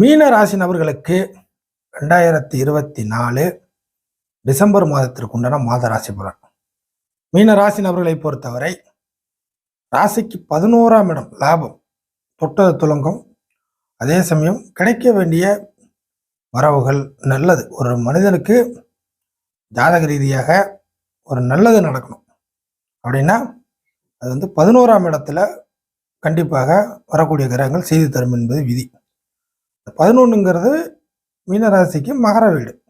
மீன ராசி நபர்களுக்கு ரெண்டாயிரத்தி இருபத்தி நாலு டிசம்பர் மாதத்திற்கு உண்டான மாத ராசி பலன். மீன ராசி நபர்களை பொறுத்தவரை ராசிக்கு பதினோராம் இடம் லாபம் தொட்டது துலங்கும். அதே சமயம் கிடைக்க வேண்டிய வரவுகள் நல்லது. ஒரு மனிதனுக்கு ஜாதக ரீதியாக ஒரு நல்லது நடக்கணும். அப்படின்னா அது வந்து பதினோராம் இடத்துல கண்டிப்பாக வரக்கூடிய கிரகங்கள் செய்து தரும் என்பது விதி. பதினொன்றுங்கிறது மீனராசிக்கு மகர வீடு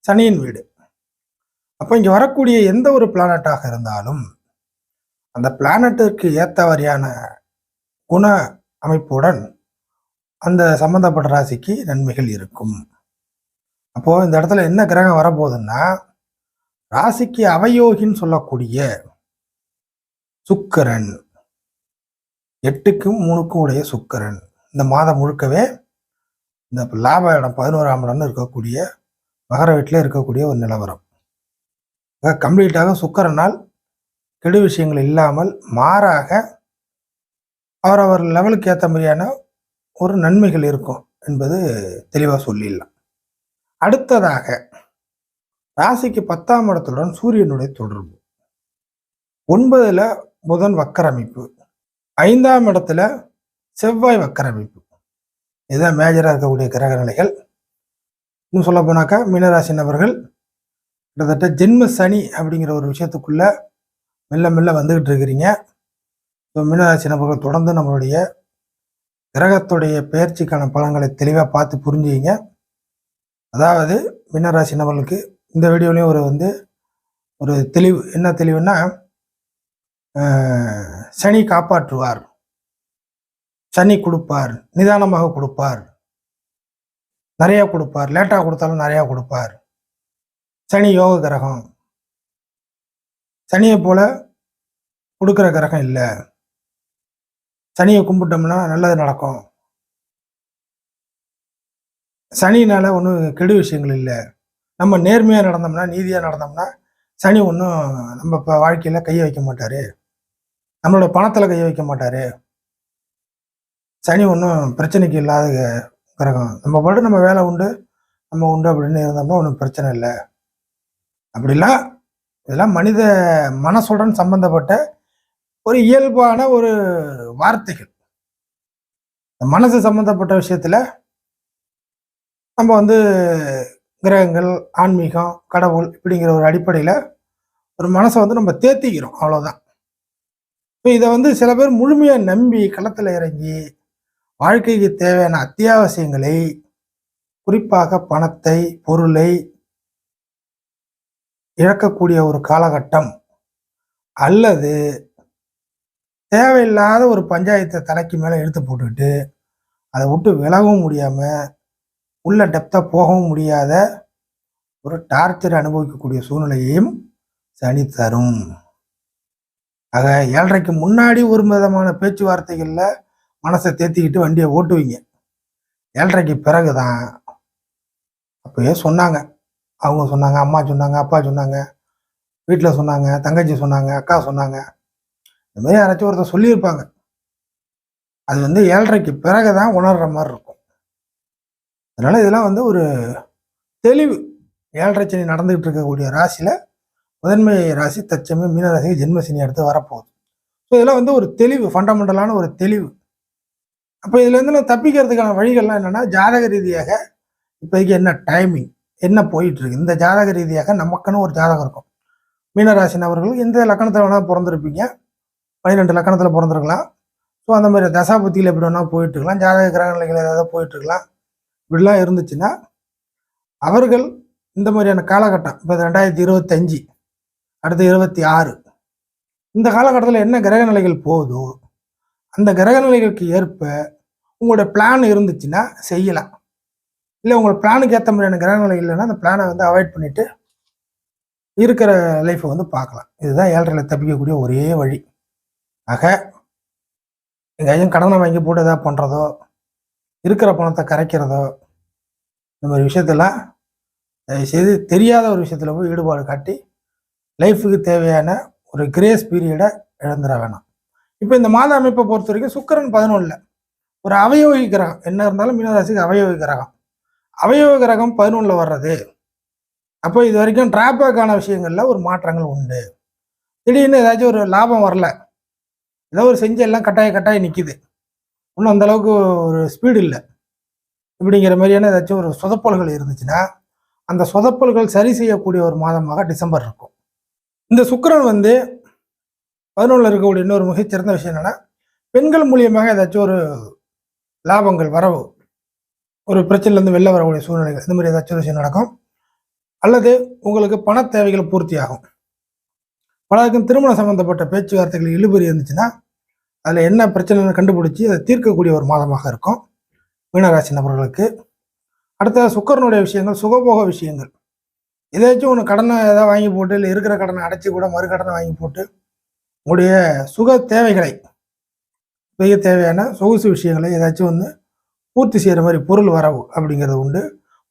சனியின் வீடு. அப்போ இங்கே வரக்கூடிய எந்த ஒரு பிளானட்டாக இருந்தாலும் அந்த பிளானட்டிற்கு ஏற்றவரியான குண அமைப்புடன் அந்த சம்பந்தப்பட்ட ராசிக்கு நன்மைகள் இருக்கும். அப்போது இந்த இடத்துல என்ன கிரகம் வரப்போகுதுன்னா ராசிக்கு அவயோகின்னு சொல்லக்கூடிய சுக்கரன். எட்டுக்கும் மூணுக்கும் உடைய சுக்கரன். இந்த மாதம் முழுக்கவே இந்த லாப இடம் பதினோராம் இடம்னு இருக்கக்கூடிய மகர வீட்டில் இருக்கக்கூடிய ஒரு நிலவரம். கம்ப்ளீட்டாக சுக்கரனால் கெடு விஷயங்கள் இல்லாமல் மாறாக அவரவர் லெவலுக்கு ஏற்ற மாதிரியான ஒரு நன்மைகள் இருக்கும் என்பது தெளிவாக சொல்லிடலாம். அடுத்ததாக ராசிக்கு பத்தாம் இடத்துடன் சூரியனுடைய தொடர்பு. ஒன்பதில் புதன் வக்கரமைப்பு. ஐந்தாம் இடத்துல செவ்வாய் வக்கரமைப்பு. இதுதான் மேஜராக இருக்கக்கூடிய கிரக நிலைகள் இன்னும் சொல்ல போனாக்கா மீனராசி நபர்கள் கிட்டத்தட்ட ஜென்ம சனி அப்படிங்கிற ஒரு விஷயத்துக்குள்ள மெல்ல மெல்ல வந்துகிட்டு இருக்கிறீங்க. ஸோ மீனராசி நபர்கள் தொடர்ந்து நம்மளுடைய கிரகத்துடைய பெயர்ச்சிக்கான பலன்களை தெளிவாக பார்த்து புரிஞ்சுக்கிங்க. அதாவது மீனராசி நபர்களுக்கு இந்த வீடியோலையும் ஒரு வந்து ஒரு தெளிவு என்ன தெளிவுன்னா சனி காப்பாற்றுவார். சனி கொடுப்பார் நிதானமாக கொடுப்பார். நிறையா கொடுப்பார் லேட்டாக கொடுத்தாலும் நிறையா கொடுப்பார். சனி யோக கிரகம். சனியை போல கொடுக்குற கிரகம் இல்லை. சனியை கும்பிட்டோம்னா நல்லது நடக்கும். சனினால் ஒன்றும் கெடு விஷயங்கள் இல்லை. நம்ம நேர்மையாக நடந்தோம்னா நீதியாக நடந்தோம்னா சனி ஒன்றும் நம்ம இப்போ வாழ்க்கையில் கையை வைக்க மாட்டார். நம்மளோட பணத்தில் கையை வைக்க மாட்டார். சனி ஒன்றும் பிரச்சனைக்கு இல்லாத கிரகம். நம்ம பாட்டு நம்ம வேலை உண்டு நம்ம உண்டு அப்படின்னு இருந்தோம்னா ஒன்றும் பிரச்சனை இல்லை. அப்படிலாம் இதெல்லாம் மனித மனசுடன் சம்பந்தப்பட்ட ஒரு இயல்பான ஒரு வார்த்தைகள். மனசு சம்பந்தப்பட்ட விஷயத்தில் நம்ம வந்து கிரகங்கள் ஆன்மீகம் கடவுள் இப்படிங்கிற ஒரு அடிப்படையில் ஒரு மனசை வந்து நம்ம தேத்திக்கிறோம் அவ்வளோதான் இப்போ இதை வந்து சில பேர் முழுமையாக நம்பி களத்தில் இறங்கி வாழ்க்கைக்கு தேவையான அத்தியாவசியங்களை குறிப்பாக பணத்தை பொருளை இழக்கக்கூடிய ஒரு காலகட்டம் அல்லது தேவையில்லாத ஒரு பஞ்சாயத்தை தலைக்கு மேலே எடுத்து போட்டுக்கிட்டு அதை விட்டு விலகவும் முடியாமல் உள்ள டெப்த்தாக போகவும் முடியாத ஒரு டார்ச்சர் அனுபவிக்கக்கூடிய சூழ்நிலையையும் சனி தரும். ஆக ஏழரைக்கு முன்னாடி ஒரு விதமான பேச்சுவார்த்தைகளில் மனசை தேத்திக்கிட்டு வண்டியை ஓட்டுவீங்க. ஏழரைக்கு பிறகு தான் அப்போயே சொன்னாங்க. அவங்க சொன்னாங்க அம்மா சொன்னாங்க அப்பா சொன்னாங்க வீட்டில் சொன்னாங்க தங்கச்சி சொன்னாங்க அக்கா சொன்னாங்க. இந்த மாதிரி யாராச்சும் ஒருத்தர் சொல்லியிருப்பாங்க. அது வந்து ஏழரைக்கு பிறகு தான் உணர்கிற மாதிரி இருக்கும். அதனால் இதெல்லாம் வந்து ஒரு தெளிவு. ஏழரை சனி நடந்துகிட்டு இருக்கக்கூடிய ராசியில் முதன்மை ராசி தச்சமே மீனராசிக்கு ஜென்மசனி அடுத்து வரப்போகுது. ஸோ இதெல்லாம் வந்து ஒரு தெளிவு ஃபண்டமெண்டலான ஒரு தெளிவு. அப்போ இதுலேருந்து நான் தப்பிக்கிறதுக்கான வழிகள்லாம் என்னென்னா ஜாதக ரீதியாக இப்போதைக்கு என்ன டைமிங் என்ன போயிட்டு இருக்கு இந்த ஜாதக ரீதியாக நமக்குன்னு ஒரு ஜாதகம் இருக்கும். மீனராசி நபர்கள் எந்த லக்கணத்தில் வேணால் பிறந்திருப்பீங்க. பன்னிரெண்டு லக்கணத்தில் பிறந்திருக்கலாம். ஸோ அந்த மாதிரி தசாபத்தியில் எப்படி வேணால் போயிட்டு இருக்கலாம் ஜாதக கிரக நிலைகள் ஏதாவது போயிட்டு இருக்கலாம் இப்படிலாம் இருந்துச்சுன்னா அவர்கள் இந்த மாதிரியான காலகட்டம் இப்போ ரெண்டாயிரத்தி இருபத்தஞ்சி அடுத்து இருபத்தி ஆறு இந்த காலகட்டத்தில் என்ன கிரக நிலைகள் போகுதோ அந்த கிரக நிலைகளுக்கு ஏற்ப உங்களோட பிளான் இருந்துச்சுன்னா செய்யலாம். இல்லை உங்களோட பிளானுக்கு ஏற்ற மாதிரியான கிரக நிலை இல்லைன்னா அந்த பிளானை வந்து அவாய்ட் பண்ணிவிட்டு இருக்கிற லைஃப்பை வந்து பார்க்கலாம். இதுதான் ஏழரையில் தப்பிக்கக்கூடிய ஒரே வழி. ஆக எங்கேயும் கடனை வாங்கி போட்டு எதாவது பண்ணுறதோ இருக்கிற பணத்தை கரைக்கிறதோ இந்த மாதிரி விஷயத்தெல்லாம் தயவுசெய்து தெரியாத ஒரு விஷயத்தில் போய் ஈடுபாடு காட்டி லைஃபுக்கு தேவையான ஒரு கிரேஸ் பீரியடை இழந்துட வேணாம். இப்போ இந்த மாத அமைப்பை பொறுத்த வரைக்கும் சுக்கரன் பதினொன்றில் ஒரு அவயோகி கிரகம். என்ன இருந்தாலும் மீனராசிக்கு அவயோகி கிரகம். அவயோக கிரகம் பதினொன்றில் வர்றது. அப்போ இது வரைக்கும் டிராபேக்கான விஷயங்களில் ஒரு மாற்றங்கள் உண்டு. திடீர்னு ஏதாச்சும் ஒரு லாபம் வரல. ஏதோ ஒரு செஞ்சு எல்லாம் கட்டாய கட்டாய நிற்கிது இன்னும் அந்தளவுக்கு ஒரு ஸ்பீடு இல்லை. இப்படிங்கிற மாதிரியான ஏதாச்சும் ஒரு சொதப்பல்கள் இருந்துச்சுன்னா அந்த சொதப்பல்கள் சரி செய்யக்கூடிய ஒரு மாதமாக டிசம்பர் இருக்கும். இந்த சுக்கிரன் வந்து பதினொன்றில் இருக்கக்கூடிய இன்னொரு மிகச்சிறந்த விஷயம் என்னன்னா பெண்கள் மூலியமாக ஏதாச்சும் ஒரு லாபங்கள் வரவு ஒரு பிரச்சனையிலேருந்து வெளில வரக்கூடிய சூழ்நிலைகள் இந்த மாதிரி ஏதாச்சும் ஒரு விஷயம் நடக்கும். அல்லது உங்களுக்கு பண தேவைகள் பூர்த்தியாகும். பலருக்கும் திருமணம் சம்பந்தப்பட்ட பேச்சுவார்த்தைகள் இழுபறி இருந்துச்சுன்னா அதில் என்ன பிரச்சனைன்னு கண்டுபிடிச்சி அதை தீர்க்கக்கூடிய ஒரு மாதமாக இருக்கும். மீனராசி நபர்களுக்கு. அடுத்த சுக்கரனுடைய விஷயங்கள் சுகபோக விஷயங்கள். ஏதாச்சும் ஒன்று கடனை ஏதாவது வாங்கி போட்டு இல்லை இருக்கிற கடனை அடைச்சி கூட மறு கடனை வாங்கி போட்டு உங்களுடைய சுக தேவைகளை மிக தேவையான சொகுசு விஷயங்களை ஏதாச்சும் வந்து பூர்த்தி செய்கிற மாதிரி பொருள் வரவு அப்படிங்கிறது உண்டு.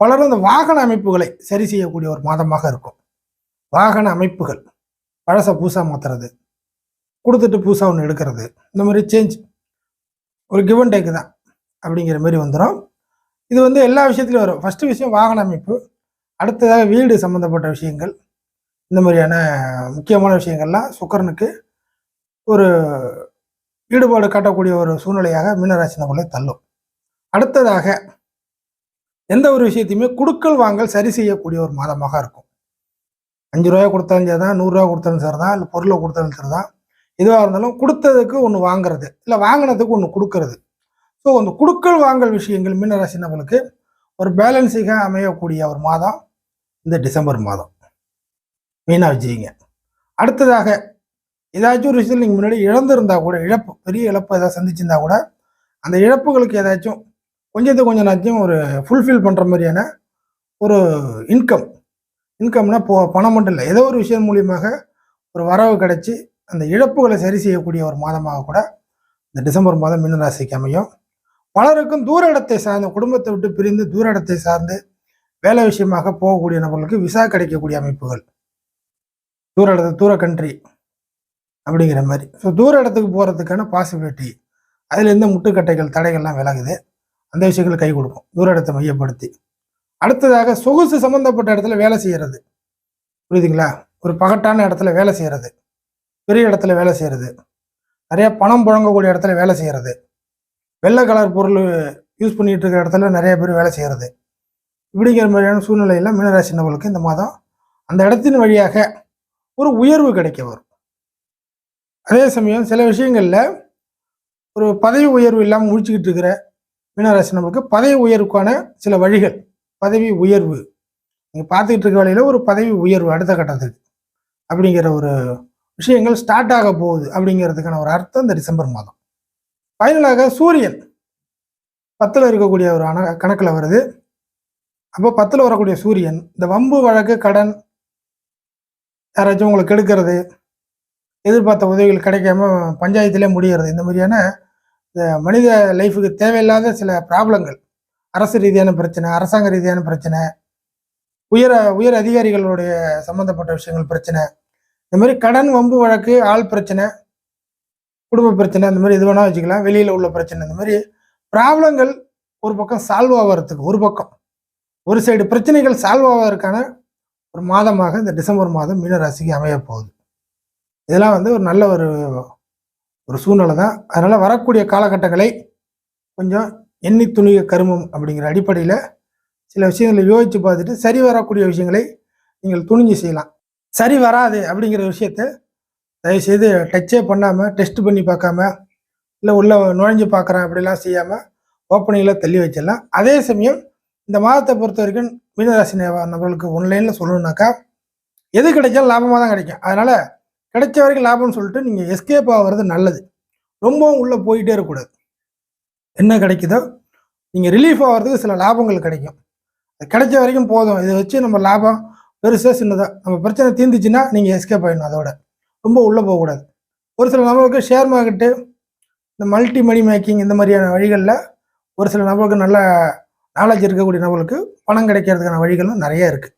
பலரும் இந்த வாகன அமைப்புகளை சரி செய்யக்கூடிய ஒரு மாதமாக இருக்கும். வாகன அமைப்புகள் பழச பூசா மாற்றுறது கொடுத்துட்டு பூசா ஒன்று எடுக்கிறது இந்த மாதிரி சேஞ்ச் ஒரு கிவ் அண்ட் தான் அப்படிங்கிற மாதிரி வந்துடும் இது வந்து எல்லா விஷயத்துலையும் வரும். ஃபஸ்ட்டு விஷயம் வாகன அமைப்பு அடுத்ததாக வீடு சம்மந்தப்பட்ட விஷயங்கள் இந்த மாதிரியான முக்கியமான விஷயங்கள்லாம் சுக்கரனுக்கு ஒரு ஈடுபாடு காட்டக்கூடிய ஒரு சூழ்நிலையாக மீனராசி நபர்களை தள்ளும். அடுத்ததாக எந்த ஒரு விஷயத்தையுமே குடுக்கல் வாங்கல் சரி செய்யக்கூடிய ஒரு மாதமாக இருக்கும். அஞ்சு ரூபாய் கொடுத்தாலும் சரி தான் நூறுரூவா கொடுத்தாலும் சரி தான் இல்லை பொருளை கொடுத்தாலும் சரி தான் எதுவாக இருந்தாலும் கொடுத்ததுக்கு ஒன்று வாங்குறது இல்லை வாங்கினதுக்கு ஒன்று கொடுக்கறது. ஸோ அந்த குடுக்கல் வாங்கல் விஷயங்கள் மீனராசி நபர்களுக்கு ஒரு பேலன்ஸிங்க அமையக்கூடிய ஒரு மாதம் இந்த டிசம்பர் மாதம். மீனா வச்சுக்கிங்க அடுத்ததாக ஏதாச்சும் ஒரு விஷயத்தில் நீங்கள் முன்னாடி இழந்திருந்தா கூட இழப்பு பெரிய இழப்பு ஏதாவது சந்திச்சிருந்தா கூட அந்த இழப்புகளுக்கு ஏதாச்சும் கொஞ்சத்துக்கு கொஞ்சம் நாச்சும் ஒரு ஃபுல்ஃபில் பண்ணுற மாதிரியான ஒரு இன்கம் இன்கம்னா போ பணம் மட்டும் இல்லை ஏதோ ஒரு விஷயம் மூலியமாக ஒரு வரவு கிடச்சி அந்த இழப்புகளை சரி செய்யக்கூடிய ஒரு மாதமாக கூட இந்த டிசம்பர் மாதம் மீனராசிக்கு அமையும். பலருக்கும் தூர இடத்தை சார்ந்த குடும்பத்தை விட்டு பிரிந்து தூர இடத்தை சார்ந்து வேலை விஷயமாக போகக்கூடிய நபர்களுக்கு விசா கிடைக்கக்கூடிய அமைப்புகள். தூர இடத்து தூர கண்ட்ரி அப்படிங்கிற மாதிரி. ஸோ தூர இடத்துக்கு போகிறதுக்கான பாசிபிலிட்டி அதில் இருந்த முட்டுக்கட்டைகள் தடைகள்லாம் விலகுது. அந்த விஷயங்கள் கை கொடுக்கும். தூர இடத்தை மையப்படுத்தி. அடுத்ததாக சொகுசு சம்மந்தப்பட்ட இடத்துல வேலை செய்கிறது புரியுதுங்களா? ஒரு பகட்டான இடத்துல வேலை செய்கிறது பெரிய இடத்துல வேலை செய்கிறது நிறையா பணம் புழங்கக்கூடிய இடத்துல வேலை செய்கிறது வெள்ளை கலர் பொருள் யூஸ் பண்ணிகிட்டு இருக்கிற இடத்துல நிறைய பேர் வேலை செய்கிறது இப்படிங்கிற மாதிரியான சூழ்நிலையில் மீனராசி நபர்களுக்கு இந்த மாதம் அந்த இடத்தின் வழியாக ஒரு உயர்வு கிடைக்க வரும். அதே சமயம் சில விஷயங்களில் ஒரு பதவி உயர்வு இல்லாமல் முழிச்சுக்கிட்டு இருக்கிற மீனராசி நம்மளுக்கு பதவி உயர்வுக்கான சில வழிகள். பதவி உயர்வு. நீங்கள் பார்த்துக்கிட்டு இருக்க வேலையில் ஒரு பதவி உயர்வு அடுத்த கட்டத்துக்கு அப்படிங்கிற ஒரு விஷயங்கள் ஸ்டார்ட் ஆக போகுது அப்படிங்கிறதுக்கான ஒரு அர்த்தம் இந்த டிசம்பர் மாதம். ஃபைனலாக சூரியன். பத்தில் இருக்கக்கூடிய ஒரு அண கணக்கில் வருது. அப்போ பத்தில் வரக்கூடிய சூரியன் இந்த வம்பு வழக்கு கடன் யாராச்சும் உங்களுக்கு எடுக்கிறது எதிர்பார்த்த உதவிகள் கிடைக்காம பஞ்சாயத்திலே முடிகிறது. இந்த மாதிரியான இந்த மனித லைஃபுக்கு தேவையில்லாத சில ப்ராப்ளங்கள். அரசு ரீதியான பிரச்சனை அரசாங்க ரீதியான பிரச்சனை உயர உயர் அதிகாரிகளுடைய சம்மந்தப்பட்ட விஷயங்கள் பிரச்சனை இந்த மாதிரி கடன் வம்பு வழக்கு ஆள் பிரச்சனை குடும்ப பிரச்சனை இந்த மாதிரி எது வேணால் வச்சுக்கலாம். வெளியில் உள்ள பிரச்சனை இந்த மாதிரி ப்ராப்ளங்கள் ஒரு பக்கம் சால்வ் ஆகிறதுக்கு ஒரு பக்கம். ஒரு சைடு பிரச்சனைகள் சால்வ் ஆவதற்கான ஒரு மாதமாக இந்த டிசம்பர் மாதம் மீனராசிக்கு அமைய போகுது இதெல்லாம் வந்து ஒரு நல்ல ஒரு ஒரு சூழ்நிலை தான். அதனால் வரக்கூடிய காலகட்டங்களை கொஞ்சம் எண்ணி துணிய கருமம் அப்படிங்கிற அடிப்படையில் சில விஷயங்களை யோசித்து பார்த்துட்டு சரி வரக்கூடிய விஷயங்களை நீங்கள் துணிஞ்சு செய்யலாம். சரி வராது அப்படிங்கிற விஷயத்த தயவுசெய்து டச்சே பண்ணாமல் டெஸ்ட் பண்ணி பார்க்காம இல்லை உள்ளே நுழைஞ்சு பார்க்குறேன் அப்படிலாம் செய்யாமல் ஓப்பனிங்கில் தள்ளி வச்சிடலாம். அதே சமயம் இந்த மாதத்தை பொறுத்த வரைக்கும் மீனராசி நபர்களுக்கு ஒன்லைனில் சொல்லணுன்னாக்கா எது கிடைச்சாலும் லாபமாக தான் கிடைக்கும். அதனால் கிடைச்ச வரைக்கும் லாபம்னு சொல்லிட்டு நீங்கள் எஸ்கேப் ஆகிறது நல்லது. ரொம்பவும் உள்ளே போயிட்டே இருக்கக்கூடாது. என்ன கிடைக்குதோ நீங்கள் ரிலீஃப் ஆகிறதுக்கு சில லாபங்கள் கிடைக்கும். அது கிடைச்ச வரைக்கும் போதும். இதை வச்சு நம்ம லாபம் பெருசாக சின்னதாக நம்ம பிரச்சனை தீர்ந்துச்சுன்னா நீங்கள் எஸ்கேப் ஆகிடணும் அதோட. ரொம்ப உள்ளே போகக்கூடாது. ஒரு சில நபருக்கு ஷேர் மார்க்கெட்டு இந்த மல்டி மணி மேக்கிங் இந்த மாதிரியான வழிகளில் ஒரு சில நபர்களுக்கு நல்ல நாலேஜ் இருக்கக்கூடிய நபர்களுக்கு பணம் கிடைக்கிறதுக்கான வழிகளும் நிறைய இருக்குது